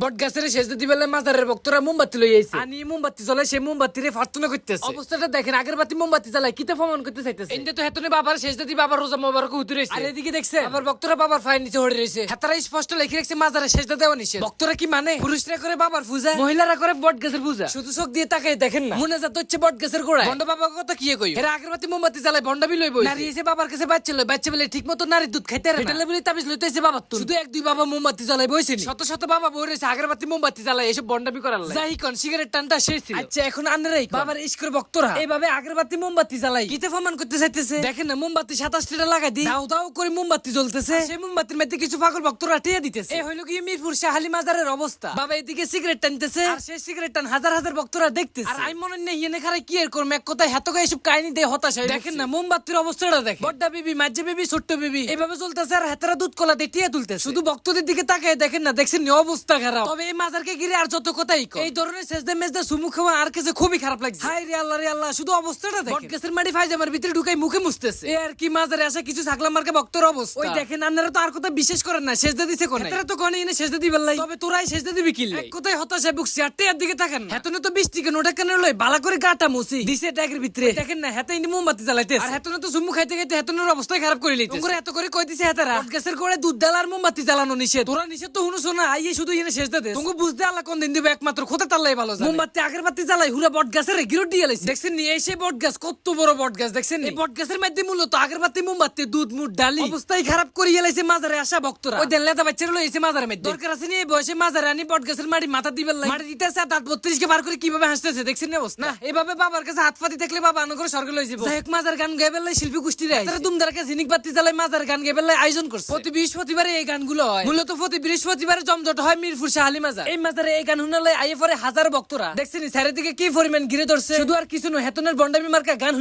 বট গাছের শেষে দিবেলে মাজারের ভক্তরা মোমবাতি লই আইছে। আনি মোমবাতি জ্বলে সে মোমবাতিরে ফার্তনা করতেছে। অবস্থাটা দেখেন আগের বাতি মোমবাতি জ্বালায় কিতে প্রমাণ করতে চাইতেছে? এন্ডে তো হেতনে বাবার শেষ দিদি বাবার রোজা মোবারক উঠে রইছে। আর এদিকে দেখছে আবার ভক্তরা বাবার ফাইন নিচে হড়ে রইছে। হেতারা স্পষ্ট লিখে রাখছে মাজারে শেষ দেওয়া নিষেধ। ভক্তরা কি মানে? পুরুষরা করে বাবার পূজা মহিলারা করে বট গাছের পূজা? শুধু চোখ দিয়ে তাকাই দেখেন না। মনে যাতে হচ্ছে বট গাছের গোড়ায়। ভণ্ড বাবার কথা কি কই এরা আগের বাতি মোমবাতি জ্বালায় ভণ্ডাবি লই বই নারী এসে বাবার কাছে বাচ্চা লই বাচ্চা বলে ঠিক মতো নারীর দুধ খাইতে পারে না। বলে তাবিজ লইতেছে বাবার তো শুধু এক দুই বাবা মোমবাতি জ্বালাই বইছে শত শত বাবা বই রয়েছে আগের বাতি মোমবাতি জ্বালাই এসব বন্ডাবি করার যাই কোন সিগারেট টানটা শেষ ছিল। আচ্ছা এখন আনরাই বাবার ইস্কর ভক্তরা। এইভাবে আগের বাতি মোমবাতি জ্বালাই। কিতে প্রমাণ করতে চাইতেছে? দেখেন না মোমবাতি সাতাশটা লাগাই দি দাও দাও করে মোমবাতি জ্বলতেছে। সেই মোমবাতির মধ্যে কিছু পাগল ভক্তরা টিয়ে দিতেছে। এই হইল কি মিরপুর শাহালি মাজারের অবস্থা? বাবা এদিকে সিগারেট টানতেছে। আর সেই সিগারেট টান হাজার হাজার ভক্তরা দেখতেছে। আর আমি মনে নেই হিনে খারাই কি এর করম? এক কথায় হাত গায়ে সব কাহিনী দিয়ে হতাশ হয়ে দেখেন না মোমবাতির অবস্থাটা দেখেন। বড্ডা বিবি মাঝে বিবি ছোট্ট বিবি। এইভাবে চলতেছে আর হাতেরা দুধ কলা দিয়ে টিয়ে তুলতেছে। শুধু ভক্তদের দিকে তাকায় দেখেন না দেখছেন অবস্থা তবে এই মাজারকে ঘিরে আর যত কথাই এই ধরনের সেজদা মেজদা সুমু খাওয়া আর কাছে খুবই খারাপ লাগছে। হাই রে আল্লাহ রে আল্লাহ শুধু অবস্থাটা দেখেন। বটগাছের মাটি ফাইজামার ভিতরে ঢুকাই মুখে মুছতেছে। এ আর কি মাজারে আসা কিছু ছাগলাম মার্কে ভক্তর অবস্থা। ওই দেখেন আপনারা তো আর কথা বিশেষ করেন না সেজদা দিছে কোনে এরা তো কোনে সেজদা দিবেন লাই। তবে তোরাই সেজদা দিবি কি লাই? কোথায় হতাশায় বুকছি আর টেয়ার দিকে তাকান হেতনে তো 20 টিকে নোটা কেন লই বালা করে গাটা মুছি। দিছে ট্যাগের ভিতরে। দেখেন না হেতে ইনি মোমবাতি জ্বালাইতে আর হেতনে তো সুমু খাইতে খাইতে হেতনের অবস্থা খারাপ করে লইতে তোমরা এত করে কই দিছে হেতারা? বটগাছের করে দুধ ডাল আর মোমবাতি জ্বালানো নিষেধ। তোরা নিষেধ তো হুনো শোনা আইয়ে শুধু এনে সেজদা দে তুমি বুঝতে আল্লাহ কোন দিন দিবে একমাত্র খোদা তাল্লাই ভালো জানে। মোমবাতি আগের বাতি জ্বালাই হুরা বট গাছের গিরো দিয়ে লাইছে দেখছেন নি এই সেই বট গাছ কত বড় বট গাছ দেখছেন এই বট গাছের মধ্যে মূলত আগের বাতি মোমবাতি দুধ মুট ডালি। অবস্থাই খারাপ করিয়ে লাইছে মাজারে আসা ভক্তরা। ওই দেন লেদা বাচ্চারা লইছে মাজারের মধ্যে। দরকার আছে নি এই বয়সে মাজারে আনি বট গাছের মাটি মাথা দিবেন মাটি দিতেছে আর দাঁত বত্রিশ কে বার করে কীভাবে হাসতেছে দেখছেন না অবস্থা? না এভাবে বাবার কাছে হাত পাতি দেখলে বাবা আনো করে স্বর্গ লই যাব যাই মাজার গান গাইবে শিল্পী গোষ্ঠী রে তারা দুমদারাকে ঝিনিক বাতি জ্বালাই মাজার গান গাইবে আয়োজন করছে। প্রতি বৃহস্পতিবারে এই গানগুলো হয়। মূলত প্রতি বৃহস্পতিবারে জমজট হয় মিরপুর শাহালি মাজার এই মাজারে এই গান শুনালে আইয়ে পরে হাজার ভক্তরা। দেখছেন চারিদিকে কি পরিমাণ ঘিরে ধরছে? শুধু আর কিছু নয় হেতনের বন্ডামি মার্কা গান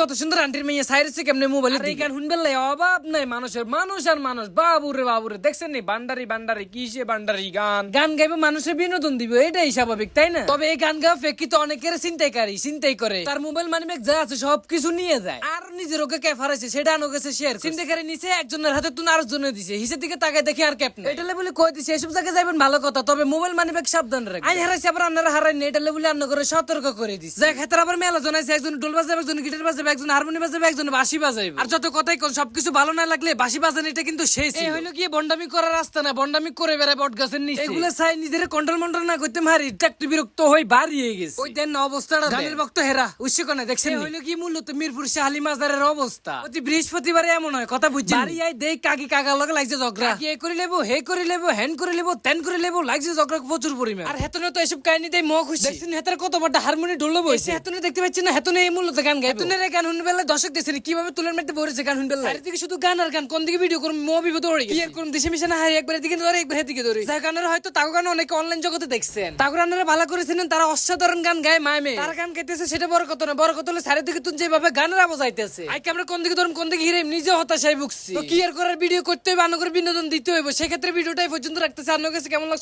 কত সুন্দর আন্টির মেয়ে সাইরেছে কেমনে মোবাইলে এই গান শুনবে অভাব নাই মানুষের মানুষ আর মানুষ। বাবুরে বাবুরে দেখছেন? নি বান্ডারি বান্ডারি কিসে বান্ডারি গান? গান গাইবে মানুষের বিনোদন দিবে এটাই স্বাভাবিক তাই না? তবে এই গান গাওয়া প্রেক্ষিত অনেকের চিন্তাইকারী চিন্তাই করে। তার মোবাইল মানি ব্যাগ যা আছে সবকিছু নিয়ে যায়। আর নিজের ওকে ক্যাপ হারাইছে সেটা আনো গেছে শেয়ার চিন্তাইকারী নিচে একজনের হাতে তুন আরেকজনের দিছে। হিসের দিকে তাকায় দেখে আর ক্যাপ নেই। এটা বলে কই দিছে? এসব জায়গায় যাবেন ভালো কথা তবে মোবাইল মানি ব্যাগ সাবধান রাখবেন আইন হারাইছে আবার আপনারা হারাই নেই এটা বলে আন্ন করে সতর্ক করে দিছে। যাই ক্ষেত্রে আবার মেলা জনাইছে একজন ঢোল বাজাবে একজন গিটার বাজাবে একজন হারমোনি বাজাবে একজন বাঁশি বাজাবে আর যত কথাই কোন সবকিছু ভালো না লাগলে বাঁশি বাজানো এটা কিন্তু শেষ এই হইল কি বন্ডামি করার রাস্তা না বন্ডামি করে বেড়ায় বট গাছের নিচে। এগুলো চাই নিজের কন্ট্রোল মন্ট্রোল না করতে মারি একটু বিরক্ত হই বাড়িয়ে গেছে। ওই দেন অবস্থাটা গানের ভক্ত হেরা উৎসকনে দেখছেন হইল কি মূলত মিরপুর শাহালি মাজারের অবস্থা। প্রতি বৃহস্পতিবারে এমন হয় কথা বুঝছি বাড়ি আই দেই কাকি কাকা লগে লাগছে ঝগড়া। কি করে লেবো হে করে লেবো হ্যান করে লেবো তেন করে লেবো লাগছে ঝগড়া প্রচুর পরিমাণ। আর হেতনে তো এসব কাহিনী দেই মহ খুশি। দেখছেন হেতার কত বড় হারমোনি ঢোল বইছে। হেতনে দেখতে পাচ্ছেন না হেতনে এই মূলত গান গায় হেতনে গান শুনবে বেলা দর্শক দেখছেন কীভাবে তুলের মধ্যে বসেছে গান শুনবে চারিদিকে শুধু গান আর গান কোন দিকে ভিডিও করুন মো বিপদ ওড়ে কি আর করুন দেশে মিশে না হাই একবার এদিকে ধরে একবার এদিকে ধরে। যাই গানের হয়তো তাগো গান অনেকে অনলাইন জগতে দেখছেন। তাগো গানের ভালো করেছিলেন তারা অসাধারণ গান গায় মায়মে তারা গান গাইতেছে সেটা বড় কথা না। বড় কথা হলো চারিদিকে তুন যেভাবে গানের আওয়াজ আইতেছে। আইকে আমরা কোন দিকে ধরুন কোন দিকে হিরে নিজে হতাশায় ভুগছি। তো কি আর করার ভিডিও করতে হবে আনো করে বিনোদন দিতে হইব। সেক্ষেত্রে ভিডিওটাই পর্যন্ত রাখতেছে। আপনার কাছে কেমন লাগছে